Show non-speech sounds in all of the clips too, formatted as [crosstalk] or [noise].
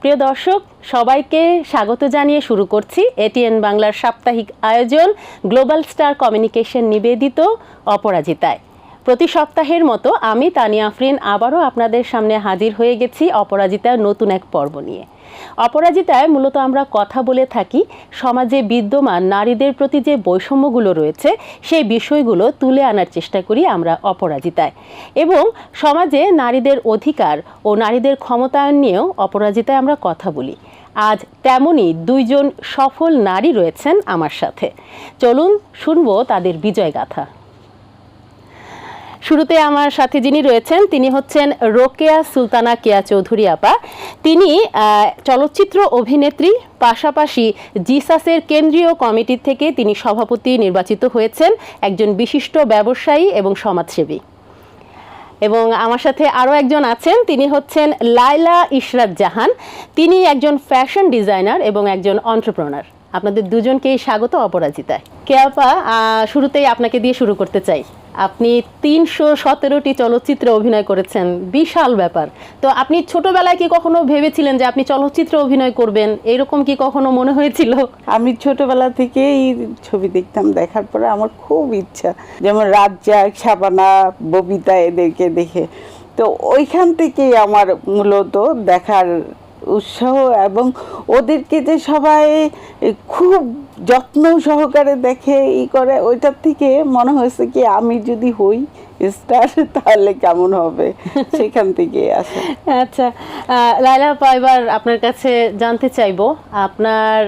প্রিয় দর্শক, সবাইকে স্বাগত জানিয়ে শুরু করছি এটিএন বাংলার সাপ্তাহিক আয়োজন গ্লোবাল স্টার কমিউনিকেশন নিবেদিত অপরাজিতায়। প্রতি সপ্তাহের মতো আমি তানিয়া আফরিন আবারও আপনাদের সামনে হাজির হয়ে গেছি অপরাজিতার নতুন এক পর্ব নিয়ে। অপরাজিতায় মূলত আমরা কথা বলে থাকি, সমাজে বিদ্যমান নারীদের প্রতি যে বৈষম্যগুলো রয়েছে, সেই বিষয়গুলো তুলে আনার চেষ্টা করি আমরা অপরাজিতায়। এবং সমাজে নারীদের অধিকার ও নারীদের ক্ষমতায়ন নিয়েও অপরাজিতায় আমরা কথা বলি। আজ তেমনই দুইজন সফল নারী রয়েছেন আমার সাথে। চলুন, শুনব তাদের বিজয় গাথা শুরুতে আমার সাথে যিনি রয়েছেন, তিনি হচ্ছেন রোকেয়া সুলতানা কেয়া চৌধুরী আপা। তিনি চলচ্চিত্র অভিনেত্রী, পাশাপাশি জিসাসের কেন্দ্রীয় কমিটি থেকে তিনি সভাপতি নির্বাচিত হয়েছেন, একজন বিশিষ্ট ব্যবসায়ী এবং সমাজসেবী। এবং আমার সাথে আরও একজন আছেন, তিনি হচ্ছেন লাইলা ইশরাত জাহান। তিনি একজন ফ্যাশন ডিজাইনার এবং একজন অন্টারপ্রনার। আপনাদের দুজনকেই স্বাগত অপরাজিতায়। কেয়াপা শুরুতেই আপনাকে দিয়ে শুরু করতে চাই। আপনি তিনশো সতেরোটি চলচ্চিত্রে অভিনয় করেছেন। বিশাল ব্যাপার। তো আপনি ছোটবেলায় কি কখনো ভেবেছিলেন যে আপনি চলচ্চিত্রে অভিনয় করবেন? এরকম কি কখনো মনে হয়েছিল? আমি ছোটবেলা থেকেই ছবি দেখতাম, দেখার পরে আমার খুব ইচ্ছা। যেমন রাজ্জাক শাবানা ববিতা এদেরকে দেখে। তো ওইখান থেকেই আমার মূলত দেখার উৎসাহ এবং ওদেরকে যে সবাই খুব যত্ন সহকারে দেখে ই করে ওইটার থেকে মনে হয়েছে কি আমি যদি হই স্টার [laughs] তাহলে কেমন হবে? [laughs] সেখান থেকে আসে। আচ্ছা লায়লা আপা এবার আপনার কাছে জানতে চাইব আপনার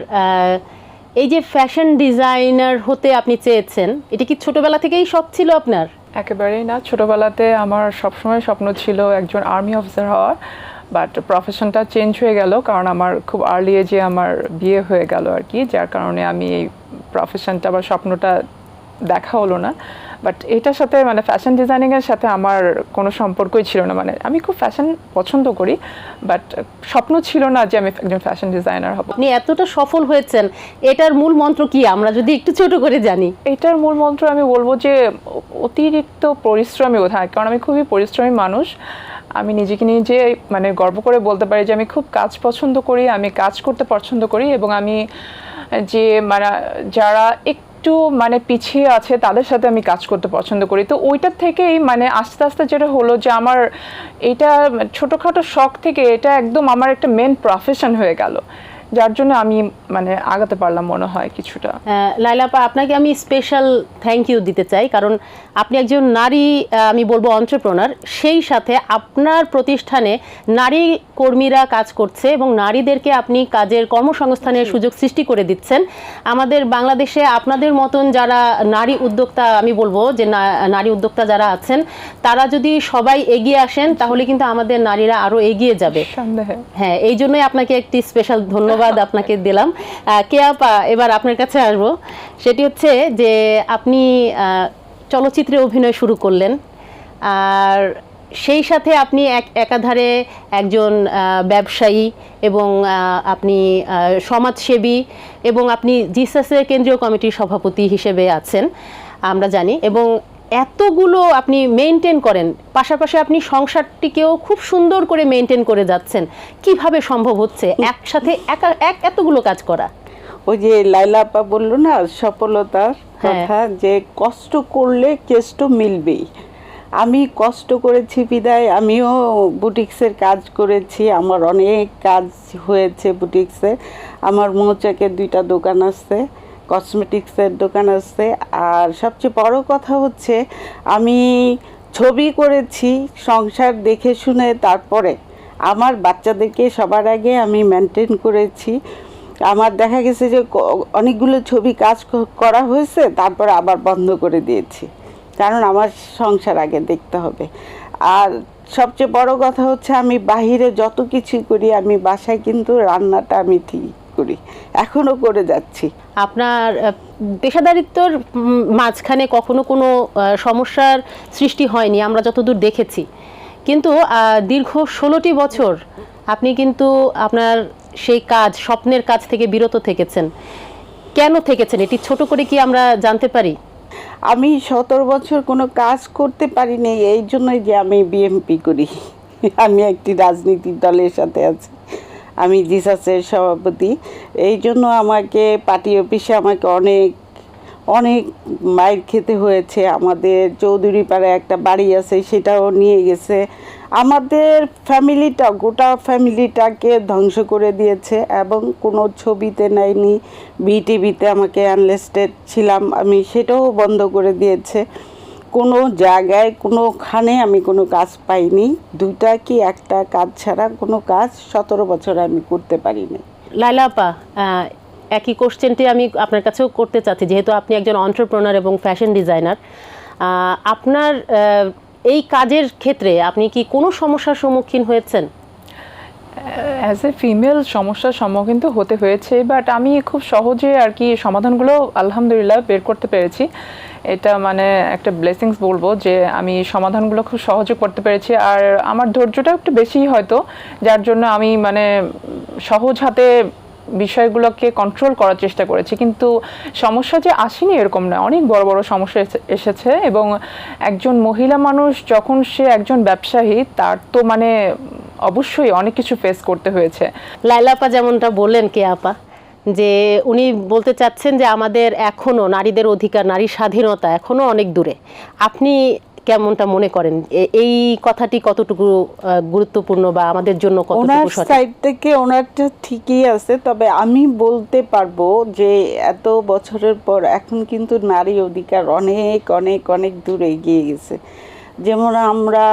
এই যে ফ্যাশন ডিজাইনার হতে আপনি চেয়েছেন এটা কি ছোটবেলা থেকেই শখ ছিল আপনার? একেবারেই না ছোটবেলাতে আমার সবসময় স্বপ্ন ছিল একজন আর্মি অফিসার হওয়ার। বাট প্রফেশনটা চেঞ্জ হয়ে গেল কারণ আমার খুব আর্লি এজে আমার বিয়ে হয়ে গেল আর কি যার কারণে আমি এই প্রফেশনটা বা স্বপ্নটা দেখা হলো না। বাট এটার সাথে মানে ফ্যাশন ডিজাইনিংয়ের সাথে আমার কোনো সম্পর্কই ছিল না। মানে আমি খুব ফ্যাশন পছন্দ করি বাট স্বপ্ন ছিল না যে আমি একজন ফ্যাশন ডিজাইনার হব। আপনি এতটা সফল হয়েছেন এটার মূল মন্ত্র কি? আমরা যদি একটু ছোট করে জানি। এটার মূল মন্ত্র আমি বলব যে অতিরিক্ত পরিশ্রমী বোধহয় কারণ আমি খুবই পরিশ্রমী মানুষ। আমি নিজেকে নিজে মানে গর্ব করে বলতে পারি যে আমি খুব কাজ পছন্দ করি, আমি কাজ করতে পছন্দ করি এবং আমি যে মানে যারা একটু মানে পিছিয়ে আছে তাদের সাথে আমি কাজ করতে পছন্দ করি। তো ওইটার থেকেই মানে আস্তে আস্তে যেটা হলো যে আমার এটা ছোটোখাটো শখ থেকে এটা একদম আমার একটা মেন প্রফেশন হয়ে গেল। যার জন্য আমি মানে আগাতে পারলাম মনে হয় কিছুটা। লায়লা আপা আপনাকে আমি স্পেশাল থ্যাংক ইউ দিতে চাই কারণ আপনি একজন নারী আমি বলব অন্টারপ্রনার সেই সাথে আপনার প্রতিষ্ঠানে নারী কর্মীরা কাজ করছে এবং নারীদেরকে আপনি কাজের কর্মসংস্থানের সুযোগ সৃষ্টি করে দিচ্ছেন। আমাদের বাংলাদেশে আপনাদের মতন যারা নারী উদ্যোক্তা আমি বলব যে নারী উদ্যোক্তা যারা আছেন তারা যদি সবাই এগিয়ে আসেন তাহলে কিন্তু আমাদের নারীরা আরও এগিয়ে যাবে। হ্যাঁ এই জন্যই আপনাকে একটি স্পেশাল ধন্যবাদ আপনাকে দিলাম। আহ, কে আপা এবার আপনার কাছে আসব। সেটি হচ্ছে যে আপনি চলচ্চিত্রে অভিনয় শুরু করলেন আর সেই সাথে আপনি এক একাধারে একজন ব্যবসায়ী এবং আপনি সমাজসেবী এবং আপনি জিসাসের কেন্দ্রীয় কমিটির সভাপতি হিসেবে আছেন আমরা জানি। এবং এতগুলো আপনি মেনটেন করেন পাশাপাশি আপনি সংসারটিকেও খুব সুন্দর করে মেনটেন করে যাচ্ছেন কীভাবে সম্ভব হচ্ছে একসাথে একা এক এতগুলো কাজ করা? ওই যে লাইলা আপা বলল না সফলতার হ্যাঁ। কথা যে কষ্ট করলে কেষ্ট মিলবেই। আমি কষ্ট করেছি বিদায় আমিও বুটিক্সের কাজ করেছি আমার অনেক কাজ হয়েছে বুটিক্সে। আমার মৌচাকের দুইটা দোকান আছে। কসমেটিক্সের দোকান আছে। আর সবচেয়ে বড় কথা হচ্ছে, আমি ছবি করেছি সংসার দেখে শুনে তারপরে। আমার বাচ্চাদেরকে সবার আগে আমি মেনটেন করেছি। আমার দেখা গেছে যে অনেকগুলো ছবি কাজ করা হয়েছে, তারপরে আবার বন্ধ করে দিয়েছি। কারণ আমার সংসার আগে দেখতে হবে। আর সবচেয়ে বড় কথা হচ্ছে, আমি বাহিরে যত কিছু করি, আমি বাসায় কিন্তু রান্নাটা আমি ঠিক করি। এখনও করে যাচ্ছি। আপনার পেশাদারিত্বর মাঝখানে কখনো কোনো সমস্যার সৃষ্টি হয়নি আমরা যতদূর দেখেছি। কিন্তু দীর্ঘ ষোলোটি বছর আপনি কিন্তু আপনার সেই কাজ স্বপ্নের কাজ থেকে বিরত থেকেছেন। কেন থেকেছেন? এটি ছোট করে কি আমরা জানতে পারি? আমি সতেরো বছর কোনো কাজ করতে পারিনি এই জন্যই যে আমি বিএমপি করি। আমি একটি রাজনীতির দলের সাথে আছি। আমি জিসাসের সভাপতি। এই জন্য আমাকে পার্টি অফিসে আমাকে অনেক অনেক মাইর খেতে হয়েছে। আমাদের চৌধুরী পাড়ায় একটা বাড়ি আছে, সেটাও নিয়ে গেছে। আমাদের ফ্যামিলিটা, গোটা ফ্যামিলিটাকে ধ্বংস করে দিয়েছে এবং কোনো ছবিতে নেয়নি। বিটিভিতে আমাকে আনলিস্টেড ছিলাম, আমি সেটাও বন্ধ করে দিয়েছে। কোনো জায়গায় কোনোখানে আমি কোনো কাজ পাইনি। দুইটা কি একটা কাজ ছাড়া কোনো কাজ সতেরো বছর আমি করতে পারিনি। লাইলা আপা একই কোশ্চেনটি আমি আপনার কাছেও করতে চাচ্ছি। যেহেতু আপনি একজন অন্টারপ্রনার এবং ফ্যাশন ডিজাইনার আপনার এই কাজের ক্ষেত্রে আপনি কি কোনো সমস্যার সম্মুখীন হয়েছেন? অ্যাজ এ ফিমেল সমস্যার সম্মুখীন তো হতে হয়েছে বাট আমি খুব সহজে আর কি সমাধানগুলো আলহামদুলিল্লাহ বের করতে পেরেছি। এটা মানে একটা ব্লেসিংস বলব যে আমি সমাধানগুলো খুব সহজে করতে পেরেছি। আর আমার ধৈর্যটা একটু বেশিই হয়তো, যার জন্য আমি মানে সহজ হাতে বিষয়গুলোকে কন্ট্রোল করার চেষ্টা করেছি। কিন্তু সমস্যা যে আসেনি এরকম না অনেক বড় বড় সমস্যা এসে- এসেছে এবং একজন মহিলা মানুষ যখন সে একজন ব্যবসায়ী, তার তো মানে অবশ্যই অনেক কিছু ফেস করতে হয়েছে। লাইলা আপা যেমনটা বললেন, কে আপা? যে উনি বলতে চাচ্ছেন যে আমাদের এখনও নারীদের অধিকার নারী স্বাধীনতা এখনও অনেক দূরে। আপনি কেমনটা মনে করেন? এই কথাটি কতটুকু গুরুত্বপূর্ণ বা আমাদের জন্য ওনার সাইড থেকে ওনারটা ঠিকই আছে তবে আমি বলতে পারব যে এত বছরের পর এখন কিন্তু নারী অধিকার অনেক অনেক অনেক দূরে এগিয়ে গেছে। যেমন আমরা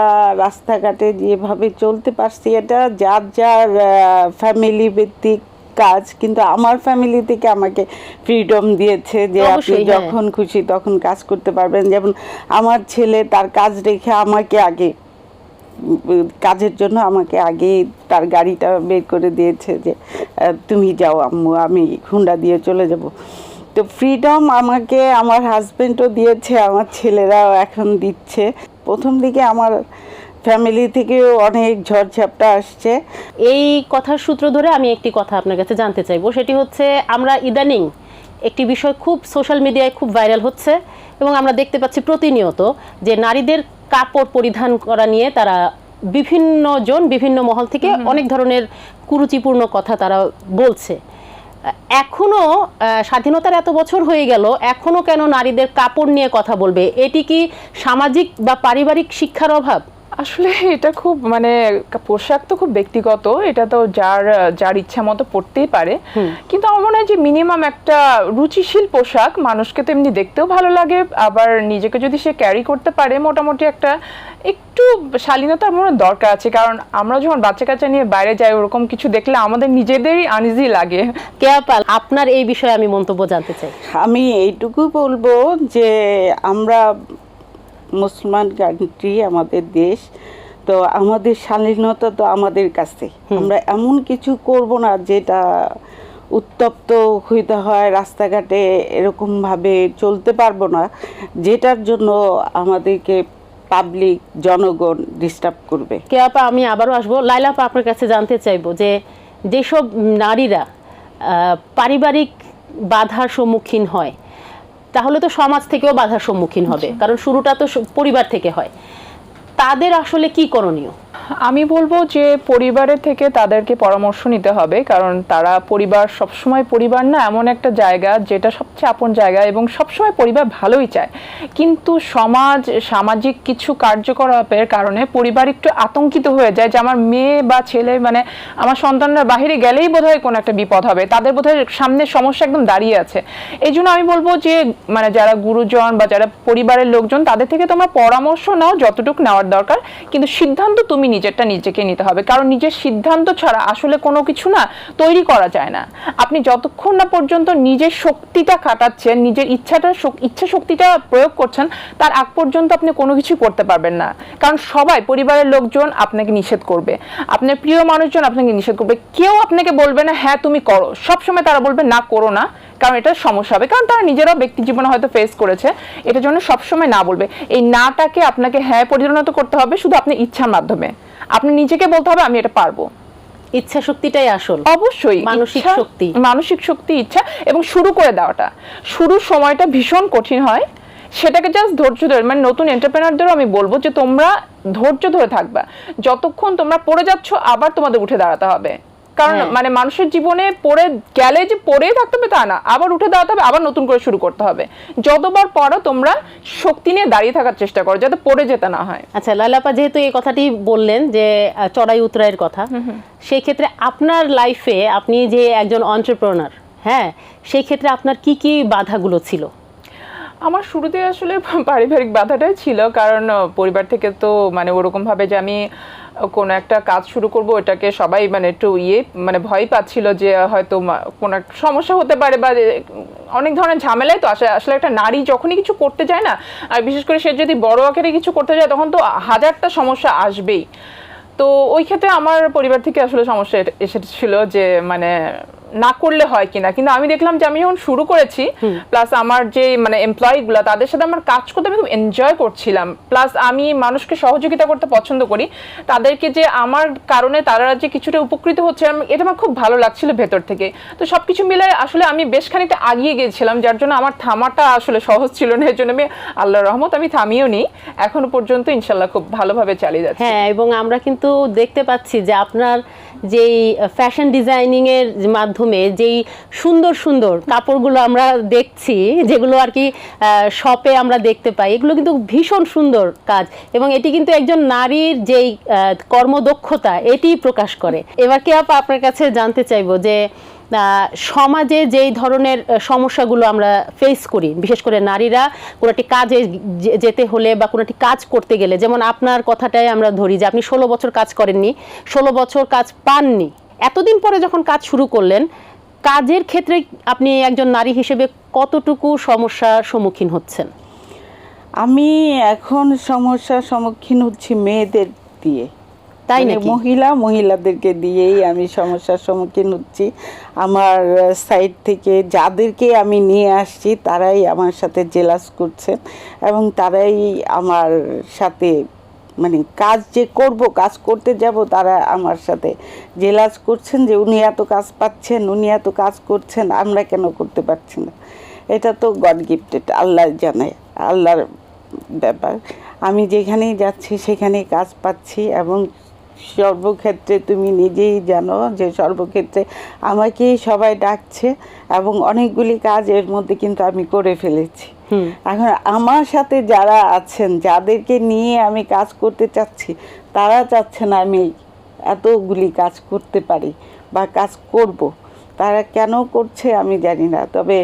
রাস্তাঘাটে যেভাবে চলতে পারছি এটা যার যার ফ্যামিলি ভিত্তিক কাজ কিন্তু আমার ফ্যামিলি থেকে আমাকে ফ্রিডম দিয়েছে যে আপনি হ্যাঁ। যখন খুশি তখন কাজ করতে পারবেন। যেমন আমার ছেলে তার কাজ রেখে আমাকে আগে কাজের জন্য আমাকে আগে তার গাড়িটা বের করে দিয়েছে যে তুমি যাও আম্মু আমি হুন্ডা দিয়ে চলে যাব। তো ফ্রিডম আমাকে আমার হাজবেন্ডও দিয়েছে আমার ছেলেরাও এখন দিচ্ছে। প্রথম দিকে আমার ফ্যামিলি থেকেও অনেক ঝড়ঝাপটা আসছে। এই কথার সূত্র ধরে আমি একটি কথা আপনার কাছে জানতে চাইব সেটি হচ্ছে আমরা ইদানিং একটি বিষয় খুব সোশ্যাল মিডিয়ায় খুব ভাইরাল হচ্ছে এবং আমরা দেখতে পাচ্ছি প্রতিনিয়ত যে নারীদের কাপড় পরিধান করা নিয়ে তারা বিভিন্ন জন বিভিন্ন মহল থেকে অনেক ধরনের কুরুচিপূর্ণ কথা তারা বলছে। এখনও স্বাধীনতার এত বছর হয়ে গেল এখনও কেন নারীদের কাপড় নিয়ে কথা বলবে? এটি কি সামাজিক বা পারিবারিক শিক্ষার অভাব? আসলে এটা খুব মানে পোশাক তো খুব ব্যক্তিগত এটা তো যার যার ইচ্ছা মতো পড়তেই পারে। কিন্তু আমার মনে হয় যে মিনিমাম একটা রুচিশীল পোশাক মানুষকে তো এমনি দেখতেও ভালো লাগে আবার নিজেকে যদি সে ক্যারি করতে পারে মোটামুটি একটা একটু শালীনতার মনে দরকার আছে। কারণ আমরা যখন বাচ্চা কাচ্চা নিয়ে বাইরে যাই ওরকম কিছু দেখলে আমাদের নিজেদেরই আনইজি লাগে। কেয়াপাল আপনার এই বিষয়ে আমি মন্তব্য জানতে চাই। আমি এইটুকু বলব যে আমরা মুসলমান কান্ট্রি আমাদের দেশ তো আমাদের স্বাধীনতা তো আমাদের কাছে। আমরা এমন কিছু করব না যেটা উত্তপ্ত হইতে হয় রাস্তাঘাটে এরকমভাবে চলতে পারব না যেটার জন্য আমাদেরকে পাবলিক জনগণ ডিস্টার্ব করবে। কেয়াপা আমি আবারও আসব। লাইলা লাইলাপা আপনার কাছে জানতে চাইব যে যেসব নারীরা পারিবারিক বাধার সম্মুখীন হয় তাহলে তো সমাজ থেকেও বাধার সম্মুখীন হবে। কারণ শুরুটা তো পরিবার থেকে হয়। তাদের আসলে কি করণীয়? আমি বলব যে পরিবারের থেকে তাদেরকে পরামর্শ নিতে হবে, কারণ তারা পরিবার সবসময় পরিবার না, এমন একটা জায়গা যেটা সবচেয়ে আপন জায়গা এবং সবসময় পরিবার ভালোই চায়। কিন্তু সমাজ, সামাজিক কিছু কার্যকলাপের কারণে পরিবার একটু আতঙ্কিত হয়ে যায় যে আমার মেয়ে বা ছেলে মানে আমার সন্তানরা বাইরে গেলেই বোধহয় কোনো একটা বিপদ হবে, তাদের বোধহয় সামনে সমস্যা একদম দাঁড়িয়ে আছে। এই জন্য আমি বলব যে মানে যারা গুরুজন বা যারা পরিবারের লোকজন, তাদের থেকে তোমরা পরামর্শ নাও, যতটুকু নেওয়ার দরকার। কিন্তু সিদ্ধান্ত তুমি নিজেরটা নিজেকে নিতে হবে। কারণ নিজের সিদ্ধান্ত ছাড়া আসলে কোনো কিছু না তৈরি করা যায় না। আপনি যতক্ষণ না পর্যন্ত নিজের শক্তিটা কাটাচ্ছেন নিজের ইচ্ছাটা ইচ্ছা শক্তিটা প্রয়োগ করছেন, তার আগ পর্যন্ত আপনি কোনো কিছু করতে পারবেন না। কারণ সবাই, পরিবারের লোকজন আপনাকে নিষেধ করবে। আপনার প্রিয় মানুষজন আপনাকে নিষেধ করবে। কেউ আপনাকে বলবে না হ্যাঁ তুমি করো। সবসময় তারা বলবে, না, করো না। কারণ এটা সমস্যা হবে। কারণ তারা নিজেরাও ব্যক্তি জীবনে হয়তো ফেস করেছে। এটার জন্য সবসময় না বলবে। এই নাটাকে আপনাকে হ্যাঁ পরিণত করতে হবে শুধু আপনি ইচ্ছার মাধ্যমে। আপনি নিজেকে বলতে হবে আমি এটা পারব। ইচ্ছা শক্তিটাই আসল। অবশ্যই মানসিক শক্তি। মানসিক শক্তি ইচ্ছা এবং শুরু করে দেওয়াটা। শুরুর সময়টা ভীষণ কঠিন হয়। সেটাকে জাস্ট ধৈর্য ধরে মানে নতুন এন্টারপ্রেনারদেরও আমি বলব যে তোমরা ধৈর্য ধরে থাকবা। যতক্ষণ তোমরা পড়ে যাচ্ছ আবার তোমাদের উঠে দাঁড়াতে হবে। কারণ হ্যাঁ। মানে মানুষের জীবনে পড়ে গেলে যে পড়েই থাকতে হবে তা না আবার উঠে দাঁড়াতে হবে আবার নতুন করে শুরু করতে হবে। যতবার পড়ো তোমরা শক্তি নিয়ে দাঁড়িয়ে থাকার চেষ্টা করো যাতে পড়ে যেতে না হয়। আচ্ছা লালাপা যেহেতু এই কথাটি বললেন যে চড়াই উতরাইয়ের কথা সেই ক্ষেত্রে আপনার লাইফে আপনি যে একজন অন্টারপ্রনার হ্যাঁ সেই ক্ষেত্রে আপনার কি কি বাধাগুলো ছিল? আমার শুরুতে আসলে পারিবারিক বাধাটাই ছিল কারণ পরিবার থেকে তো মানে ওরকমভাবে যে আমি কোনো একটা কাজ শুরু করব এটাকে সবাই মানে একটু ইয়ে মানে ভয় পাচ্ছিল যে হয়তো কোনো সমস্যা হতে পারে বা অনেক ধরনের ঝামেলায় তো আসে। আসলে একটা নারী যখনই কিছু করতে যায় না, আর বিশেষ করে সে যদি বড় আকারে কিছু করতে যায়, তখন তো হাজারটা সমস্যা আসবেই। তো ওই ক্ষেত্রে আমার পরিবার থেকে আসলে সমস্যা এসেছিল যে মানে না করলে হয় কিনা। কিন্তু আমি দেখলাম যে আমি যখন শুরু করেছি প্লাস আমার যে মানে এমপ্লয়িগুলো তাদের সাথে আমার কাজ করতে আমি খুব এনজয় করছিলাম। প্লাস আমি মানুষকে সহযোগিতা করতে পছন্দ করি। তাদেরকে যে আমার কারণে তারা যে কিছুটা উপকৃত হচ্ছে আমি- এটা আমার খুব ভালো লাগছিল ভেতর থেকে। তো সবকিছু মিলে আসলে আমি বেশ খানিকটা আগিয়ে গিয়েছিলাম যার জন্য আমার থামাটা আসলে সহজ ছিল না। এর জন্য আমি আল্লাহর রহমত আমি থামিও নি। এখনও পর্যন্ত ইনশাল্লাহ খুব ভালোভাবে চালিয়ে যাচ্ছি। হ্যাঁ এবং আমরা কিন্তু দেখতে পাচ্ছি যে আপনার যেই ফ্যাশন ডিজাইনিং এর মাধ্যমে যেই সুন্দর সুন্দর কাপড়গুলো আমরা দেখছি, যেগুলো আর কি শপে আমরা দেখতে পাই, এগুলো কিন্তু ভীষণ সুন্দর কাজ। এবং এটি কিন্তু একজন নারীর যেই কর্মদক্ষতা এটি প্রকাশ করে। এবার কি আপা, আপনার কাছে জানতে চাইব যে সমাজে যেই ধরনের সমস্যাগুলো আমরা ফেস করি, বিশেষ করে নারীরা কোনো একটি কাজে যেতে হলে বা কোনো একটি কাজ করতে গেলে, যেমন আপনার কথাটাই আমরা ধরি যে, আপনি ষোলো বছর কাজ করেননি, ষোলো বছর কাজ পাননি এতদিন পরে যখন কাজ শুরু করলেন কাজের ক্ষেত্রে আপনি একজন নারী হিসেবে কতটুকু সমস্যার সম্মুখীন হচ্ছেন? আমি এখন সমস্যার সম্মুখীন হচ্ছি মেয়েদের দিয়ে। তাই না মহিলা মহিলাদেরকে দিয়েই আমি সমস্যার সম্মুখীন হচ্ছি। আমার সাইড থেকে যাদেরকে আমি নিয়ে আসছি তারাই আমার সাথে জেলাস করছেন এবং তারাই আমার সাথে মানে কাজ যে করব, কাজ করতে যাব, তারা আমার সাথে জেলাজ করছেন যে উনি এত কাজ পাচ্ছেন, উনি এত কাজ করছেন, আমরা কেন করতে পারছি না? এটা তো গড গিফটেড, আল্লাহ জানে, আল্লাহর ব্যাপার। আমি যেখানেই যাচ্ছি, সেখানেই কাজ পাচ্ছি এবং সর্বক্ষেত্রে তুমি নিজেই জানো যে সর্বক্ষেত্রে আমাকেই সবাই ডাকছে এবং অনেকগুলি কাজ এর মধ্যে কিন্তু আমি করে ফেলেছি। এখন আমার সাথে যারা আছেন যাদেরকে নিয়ে আমি কাজ করতে চাচ্ছি তারা চাচ্ছে না আমি এতগুলি কাজ করতে পারি বা কাজ করব। তারা কেন করছে আমি জানি না তবে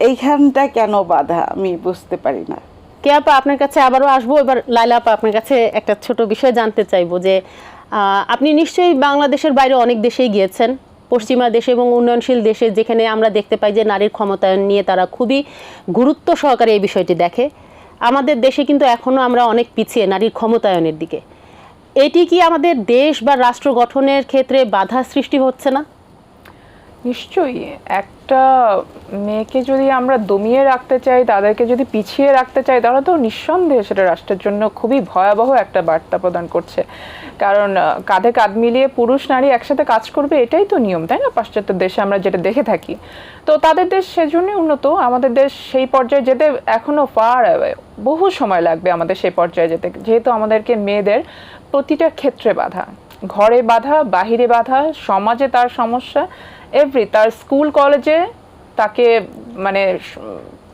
এইখানটা কেন বাধা আমি বুঝতে পারি না। কে আপা, আপনার কাছে আবারও আসব? এবার লাইলা আপা, আপনার কাছে একটা ছোট বিষয় জানতে চাইব যে আপনি নিশ্চয়ই বাংলাদেশের বাইরে অনেক দেশেই গিয়েছেন। পশ্চিমা দেশে এবং উন্নয়নশীল দেশে যেখানে আমরা দেখতে পাই যে নারীর ক্ষমতায়ন নিয়ে তারা খুবই গুরুত্ব সহকারে এই বিষয়টি দেখে। আমাদের দেশে কিন্তু এখনও আমরা অনেক পিছিয়ে নারীর ক্ষমতায়নের দিকে। এটি কি আমাদের দেশ বা রাষ্ট্র গঠনের ক্ষেত্রে বাধা সৃষ্টি হচ্ছে না? নিশ্চয়ই। একটা মেয়েকে যদি আমরা দমিয়ে রাখতে চাই, তাদেরকে যদি পিছিয়ে রাখতে চাই, তাহলে তো নিঃসন্দেহে সেটা রাষ্ট্রের জন্য খুবই ভয়াবহ একটা বার্তা প্রদান করছে। কারণ কাঁধে কাঁধ মিলিয়ে পুরুষ, নারী একসাথে কাজ করবে, এটাই তো নিয়ম, তাই না? পাশ্চাত্য দেশে আমরা যেটা দেখে থাকি। তো তাদের দেশ সেজন্যই উন্নত, আমাদের দেশ সেই পর্যায়ে যেতে এখনও ফার বহু সময় লাগবে আমাদের সেই পর্যায়ে যেতে। যেহেতু আমাদেরকে মেয়েদের প্রতিটা ক্ষেত্রে বাধা, ঘরে বাধা, বাহিরে বাধা, সমাজে তার সমস্যা এভরি তার স্কুল কলেজে তাকে মানে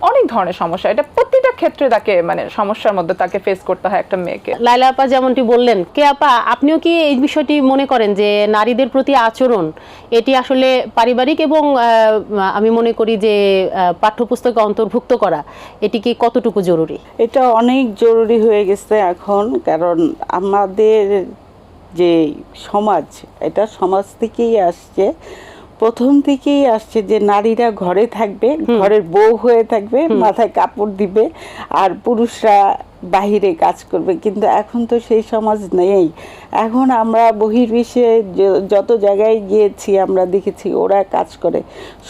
অনেক ধরনের সমস্যা। এটা প্রতিটা ক্ষেত্রে তাকে মানে সমস্যার মধ্যে তাকে ফেস করতে হয় একটা মেয়েকে। লাইলা আপা যেমনটি বললেন কে আপা আপনিও কি এই বিষয়টি মনে করেন যে নারীদের প্রতি আচরণ এটি আসলে পারিবারিক এবং আমি মনে করি যে পাঠ্যপুস্তকে অন্তর্ভুক্ত করা এটি কি কতটুকু জরুরি? এটা অনেক জরুরি হয়ে গেছে এখন কারণ আমাদের যে সমাজ এটা সমাজ থেকেই আসছে। প্রথম থেকেই আসছে যে নারীরা ঘরে থাকবে ঘরের বউ হয়ে থাকবে মাথায় কাপড় দিবে আর পুরুষরা বাহিরে কাজ করবে। কিন্তু এখন তো সেই সমাজ নেই। এখন আমরা বহির্বিশ্বে যত জায়গায় গিয়েছি আমরা দেখেছি ওরা কাজ করে।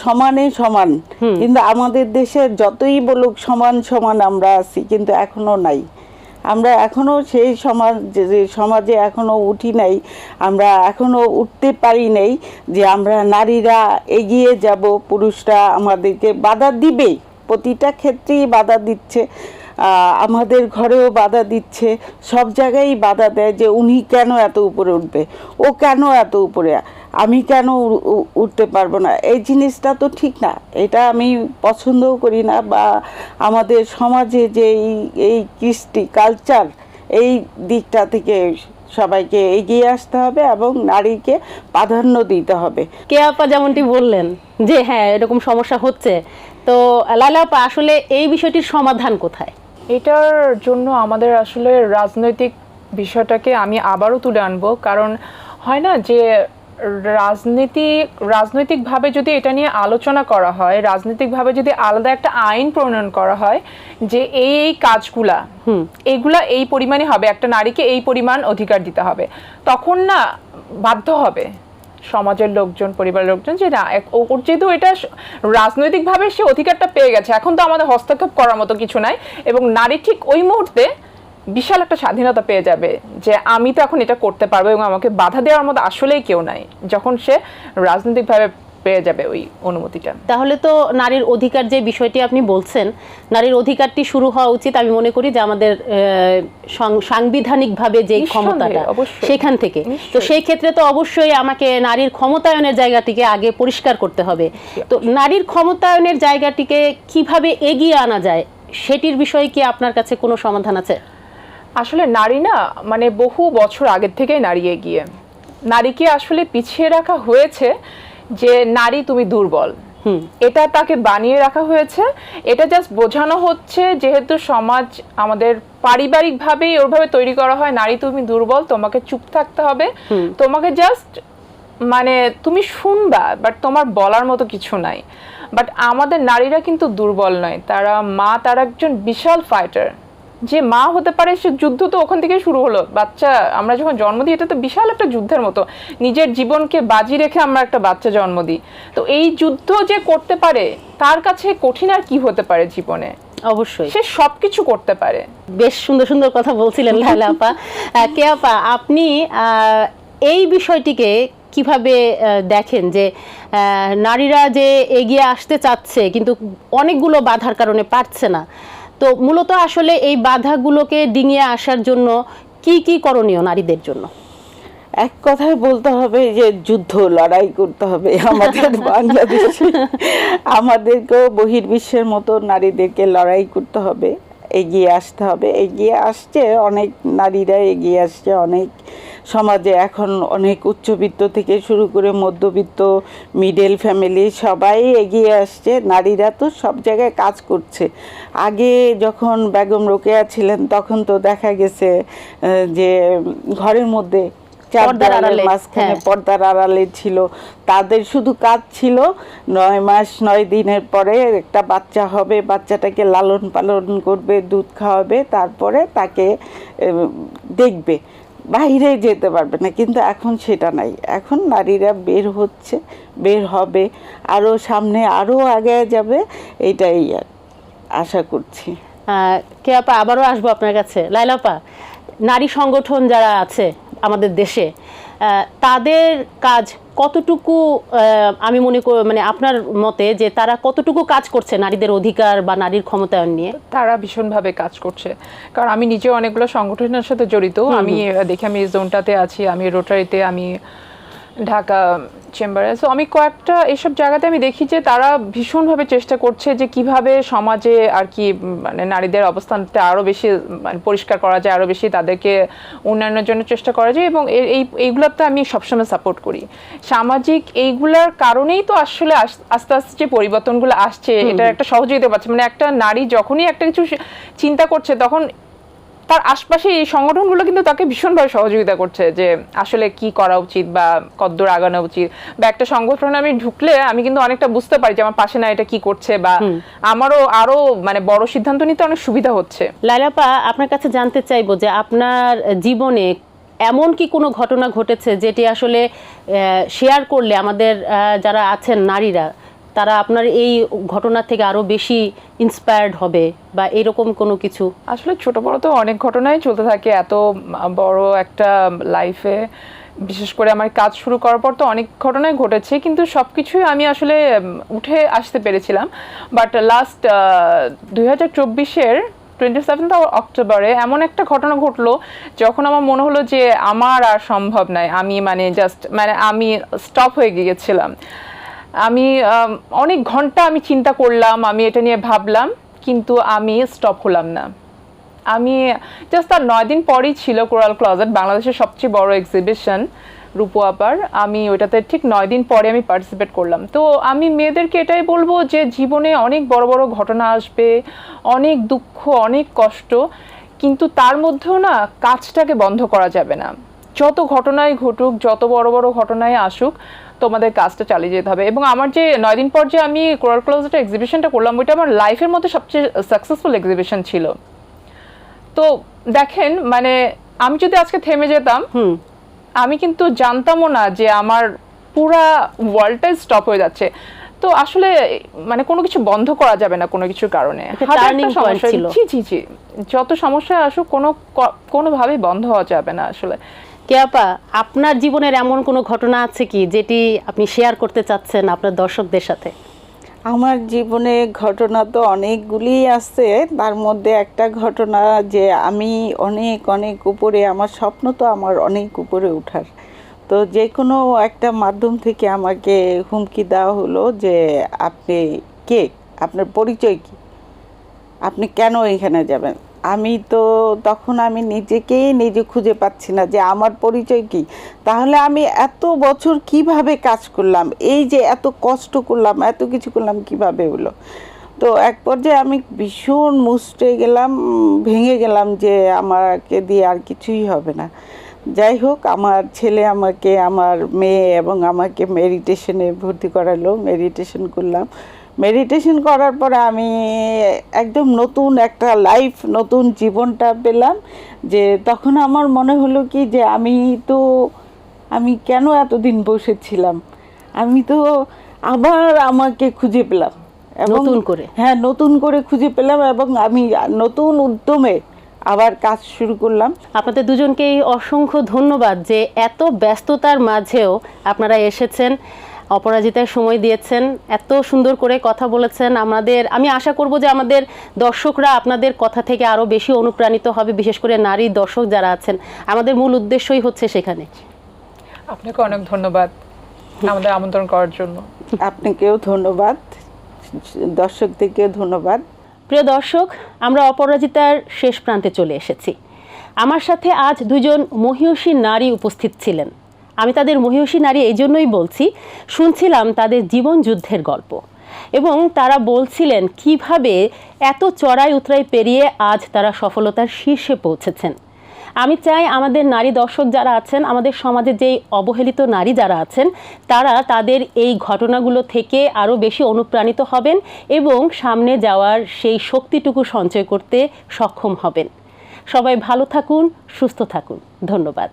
সমানে সমান। কিন্তু আমাদের দেশে যতই বলুক সমান সমান আমরা আছি কিন্তু এখনও নাই। আমরা এখনও সেই সমাজ সমাজে এখনও উঠি নাই, আমরা এখনও উঠতে পারি নাই যে আমরা নারীরা এগিয়ে যাব, পুরুষরা আমাদেরকে বাধা দিবে। প্রতিটা ক্ষেত্রেই বাধা দিচ্ছে আমাদের ঘরেও বাধা দিচ্ছে, সব জায়গায় বাধা দেয় যে উনি কেন এত উপরে উঠবে, ও কেন এত উপরে আমি কেন উঠতে পারব না? এই জিনিসটা তো ঠিক না। এটা আমি পছন্দও করি না বা আমাদের সমাজে যে এই- এই কৃষ্টি কালচার এই দিকটা থেকে সবাইকে এগিয়ে আসতে হবে এবং নারীকে প্রাধান্য দিতে হবে। কে আপা যেমনটি বললেন যে হ্যাঁ এরকম সমস্যা হচ্ছে তো লাইলা আপা আসলে এই বিষয়টির সমাধান কোথায়? এটার জন্য আমাদের আসলে রাজনৈতিক বিষয়টাকে আমি আবারও তুলে আনব। কারণ হয় না যে রাজনীতি রাজনৈতিকভাবে যদি এটা নিয়ে আলোচনা করা হয় রাজনৈতিকভাবে যদি আলাদা একটা আইন প্রণয়ন করা হয় যে এই এই কাজগুলা এইগুলা এই পরিমাণে হবে একটা নারীকে এই পরিমাণ অধিকার দিতে হবে তখন না বাধ্য হবে সমাজের লোকজন পরিবারের লোকজন যে না ওর যেহেতু এটা রাজনৈতিকভাবে সে অধিকারটা পেয়ে গেছে এখন তো আমাদের হস্তক্ষেপ করার মতো কিছু নাই এবং নারী ঠিক ওই মুহূর্তে বিশাল একটা স্বাধীনতা পেয়ে যাবে যে আমি তো এখন এটা করতে পারব এবং আমাকে বাধা দেওয়ার মতো আসলেই কেউ নাই যখন সে রাজনৈতিকভাবে পেয়ে যাবে ওই অনুমতিটা। তাহলে তো নারীর অধিকার যে বিষয়টি আপনি বলছেন নারীর অধিকারটি শুরু হওয়া উচিত আমি মনে করি যে আমাদের সাংবিধানিকভাবে যে ক্ষমতাটা। সেখান থেকে। তো সেই ক্ষেত্রে তো অবশ্যই আমাকে নারীর ক্ষমতায়নের জায়গাটিকে আগে পরিষ্কার করতে হবে। তো নারীর ক্ষমতায়নের জায়গাটিকে কীভাবে এগিয়ে আনা যায় সেটির বিষয়ে কি আপনার কাছে কোনো সমাধান আছে? আসলে নারী না মানে বহু বছর আগের থেকেই নারী এগিয়ে। নারীকে আসলে পিছিয়ে রাখা হয়েছে যে নারী তুমি দুর্বল। এটা তাকে বানিয়ে রাখা হয়েছে। এটা জাস্ট বোঝানো হচ্ছে যেহেতু সমাজ আমাদের পারিবারিকভাবেই ওরভাবে তৈরি করা হয় নারী তুমি দুর্বল তোমাকে চুপ থাকতে হবে। তোমাকে জাস্ট মানে তুমি শুনবা বাট তোমার বলার মতো কিছু নাই। বাট আমাদের নারীরা কিন্তু দুর্বল নয়। তারা মা তারা একজন বিশাল ফাইটার যে মা হতে পারে সে যুদ্ধ তো ওখান থেকে শুরু হলো। বাচ্চা আমরা যখন জন্ম দিই এটা তো বিশাল একটা যুদ্ধের মতো। নিজের জীবনকে বাজি রেখে আমরা একটা বাচ্চা জন্ম দিই। তো এই যুদ্ধ যে করতে পারে তার কাছে কঠিন আর কি হতে পারে জীবনে? অবশ্যই। সে সবকিছু করতে পারে। বেশ সুন্দর সুন্দর কথা বলছিলেন লাইলা আপা। কে আপা আপনি আহ, এই বিষয়টিকে কীভাবে দেখেন যে আহ, নারীরা যে এগিয়ে আসতে চাচ্ছে কিন্তু অনেকগুলো বাধার কারণে পারছে না। তো মূলত আসলে এই বাধাগুলোকে ডিঙিয়ে আসার জন্য কি কি করণীয় নারীদের জন্য? এক কথায় বলতে হবে যে যুদ্ধ লড়াই করতে হবে আমাদের [laughs] বাংলাদেশে। আমাদেরকেও বহির্বিশ্বের মতো নারীদেরকে লড়াই করতে হবে। এগিয়ে আসতে হবে। এগিয়ে আসছে, অনেক নারীরা এগিয়ে আসছে, অনেক সমাজে এখন অনেক উচ্চবিত্ত থেকে শুরু করে মধ্যবিত্ত মিডল ফ্যামিলি সবাই এগিয়ে আসছে। নারীরা তো সব জায়গায় কাজ করছে। আগে যখন বেগম রোকেয়া ছিলেন, তখন তো দেখা গেছে যে ঘরের মধ্যে পর্দার আড়ালে, মাঝখানে হ্যাঁ। পর্দার আড়ালে ছিল। তাদের শুধু কাজ ছিল নয় মাস নয় দিনের পরে একটা বাচ্চা হবে বাচ্চাটাকে লালন পালন করবে দুধ খাওয়াবে তারপরে তাকে দেখবে। বাইরে যেতে পারবে না কিন্তু এখন সেটা নাই। এখন নারীরা বের হচ্ছে বের হবে। আরও সামনে আরও আগে যাবে এটাই আশা করছি। কে আপা আবারও আসব আপনার কাছে। লাইলা আপা নারী সংগঠন যারা আছে আমাদের দেশে তাদের কাজ কতটুকু আমি মনে করি মানে আপনার মতে যে তারা কতটুকু কাজ করছে নারীদের অধিকার বা নারীর ক্ষমতায়ন নিয়ে? তারা ভীষণভাবে কাজ করছে। কারণ আমি নিজে অনেকগুলো সংগঠনের সাথে জড়িত। আমি দেখি আমি জোনটাতে আছি আমি রোটারিতে আমি ঢাকা চেম্বারে। সো আমি কয়েকটা এইসব জায়গাতে আমি দেখি যে তারা ভীষণভাবে চেষ্টা করছে যে কীভাবে সমাজে আর কি মানে নারীদের অবস্থানটা আরও বেশি মানে পরিষ্কার করা যায় আরও বেশি তাদেরকে উন্নয়নের জন্য চেষ্টা করা যায় এবং এই এইগুলোতে আমি সবসময় সাপোর্ট করি। সামাজিক এইগুলার কারণেই তো আসলে আস্তে আস্তে যে পরিবর্তনগুলো আসছে এটা একটা সহযোগিতা পাচ্ছে। মানে একটা নারী যখনই একটা কিছু চিন্তা করছে তখন তার আশপাশে এই সংগঠনগুলো কিন্তু তাকে ভীষণভাবে সহযোগিতা করছে যে আসলে কি করা উচিত বা কদ্দূর আগানো উচিত। বা একটা সংগঠনে আমি ঢুকলে আমি কিন্তু অনেকটা বুঝতে পারি যে আমার পাশে না এটা কি করছে বা আমারও আরও মানে বড় সিদ্ধান্ত নিতে অনেক সুবিধা হচ্ছে। লাইলাপা আপনার কাছে জানতে চাইব যে আপনার জীবনে এমন কি কোনো ঘটনা ঘটেছে যেটি আসলে শেয়ার করলে আমাদের যারা আছেন নারীরা তারা আপনার এই ঘটনা থেকে আরও বেশি ইন্সপায়ার্ড হবে বা এরকম কোনো কিছু? আসলে ছোট বড় তো অনেক ঘটনাই চলতে থাকে। এত বড় একটা লাইফে বিশেষ করে আমার কাজ শুরু করার পর তো অনেক ঘটনাই ঘটেছে। কিন্তু সব কিছুই আমি আসলে উঠে আসতে পেরেছিলাম। বাট লাস্ট দুই হাজার চব্বিশের টোয়েন্টি সেভেন্থ অক্টোবরে এমন একটা ঘটনা ঘটলো, যখন আমার মনে হলো যে আমার আর সম্ভব নয় আমি মানে জাস্ট মানে আমি স্টপ হয়ে গিয়েছিলাম। আমি অনেক ঘণ্টা আমি চিন্তা করলাম, আমি এটা নিয়ে ভাবলাম, কিন্তু আমি স্টপ হলাম না। আমি জাস্ট তার নয় দিন পরেই ছিল কোরাল ক্লজেট, বাংলাদেশের সবচেয়ে বড় এক্সিবিশন রূপো আপার। আমি ওইটাতে ঠিক নয় দিন পরে আমি পার্টিসিপেট করলাম। তো আমি মেয়েদেরকে এটাই বলব যে, জীবনে অনেক বড় বড় ঘটনা আসবে, অনেক দুঃখ, অনেক কষ্ট, কিন্তু তার মধ্যেও না কাজটাকে বন্ধ করা যাবে না। যত ঘটনাই ঘটুক, যত বড় বড় ঘটনায় আসুক তোমাদের কাজটা চালিয়ে যেতে হবে। এবং আমার যে নয় দিন পর যে আমি কোরাল ক্লোজেটের এক্সিবিশনটা করলাম ওইটা আমার লাইফের মধ্যে সবচেয়ে সাকসেসফুল এক্সিবিশন ছিল। তো দেখেন মানে আমি যদি আজকে থেমে যেতাম আমি কিন্তু জানতামও না যে আমার পুরা ওয়ার্ল্ডটাই স্টপ হয়ে যাচ্ছে। তো আসলে মানে কোনো কিছু বন্ধ করা যাবে না কোনো কিছুর কারণে। জি জি জি। যত সমস্যা আসুক কোনো কোনোভাবেই বন্ধ হওয়া যাবে না আসলে। কেয়াপা আপনার জীবনের এমন কোনো ঘটনা আছে কি যেটি আপনি শেয়ার করতে চাচ্ছেন আপনার দর্শকদের সাথে? আমার জীবনে ঘটনা তো অনেকগুলি আছে। তার মধ্যে একটা ঘটনা যে আমি অনেক অনেক উপরে, আমার স্বপ্ন তো আমার অনেক উপরে ওঠার। তো যে কোনো একটা মাধ্যম থেকে আমাকে হুমকি দেওয়া হলো যে আপনি কে? আপনার পরিচয় কি? আপনি কেন এখানে যাবেন? আমি তো তখন আমি নিজেকেই নিজে খুঁজে পাচ্ছি না যে আমার পরিচয় কি। তাহলে আমি এত বছর কীভাবে কাজ করলাম? এই যে এত কষ্ট করলাম, এত কিছু করলাম কীভাবে হলো? তো এক পর্যায়ে আমি ভীষণ মুষ্টে গেলাম, ভেঙে গেলাম যে আমাকে দিয়ে আর কিছুই হবে না। যাই হোক, আমার ছেলে আমাকে, আমার মেয়ে এবং আমাকে মেডিটেশনে ভর্তি করালো মেডিটেশন করলাম। মেডিটেশন করার পরে আমি একদম নতুন একটা লাইফ নতুন জীবনটা পেলাম। যে তখন আমার মনে হলো কি যে আমি তো আমি কেন এতদিন বসেছিলাম? আমি তো আবার আমাকে খুঁজে পেলাম। নতুন করে। হ্যাঁ নতুন করে খুঁজে পেলাম এবং আমি নতুন উদ্যমে আবার কাজ শুরু করলাম। আপনাদের দুজনকেই অসংখ্য ধন্যবাদ যে এত ব্যস্ততার মাঝেও আপনারা এসেছেন। অপরাজিতায় সময় দিয়েছেন এত সুন্দর করে কথা বলেছেন। আমাদের আমি আশা করব যে আমাদের দর্শকরা আপনাদের কথা থেকে আরও বেশি অনুপ্রাণিত হবে বিশেষ করে নারী দর্শক যারা আছেন। আমাদের মূল উদ্দেশ্যই হচ্ছে সেখানে। আপনাকে অনেক ধন্যবাদ আমাদের আমন্ত্রণ করার জন্য। আপনাকেও ধন্যবাদ দর্শকদেরকেও ধন্যবাদ। প্রিয় দর্শক আমরা অপরাজিতার শেষ প্রান্তে চলে এসেছি। আমার সাথে আজ দুজন মহিষী নারী উপস্থিত ছিলেন। আমি তাদের মহিষী নারী এই জন্যই বলছি, শুনছিলাম তাদের জীবন যুদ্ধের গল্প। এবং তারা বলছিলেন, কীভাবে এত চড়াই উতরাই পেরিয়ে আজ তারা সফলতার শীর্ষে পৌঁছেছেন? আমি চাই আমাদের নারী দর্শক যারা আছেন, আমাদের সমাজে যেই অবহেলিত নারী যারা আছেন, তারা তাদের এই ঘটনাগুলো থেকে আরও বেশি অনুপ্রাণিত হবেন এবং সামনে যাওয়ার সেই শক্তিটুকু সঞ্চয় করতে সক্ষম হবেন। সবাই ভালো থাকুন, সুস্থ থাকুন। ধন্যবাদ।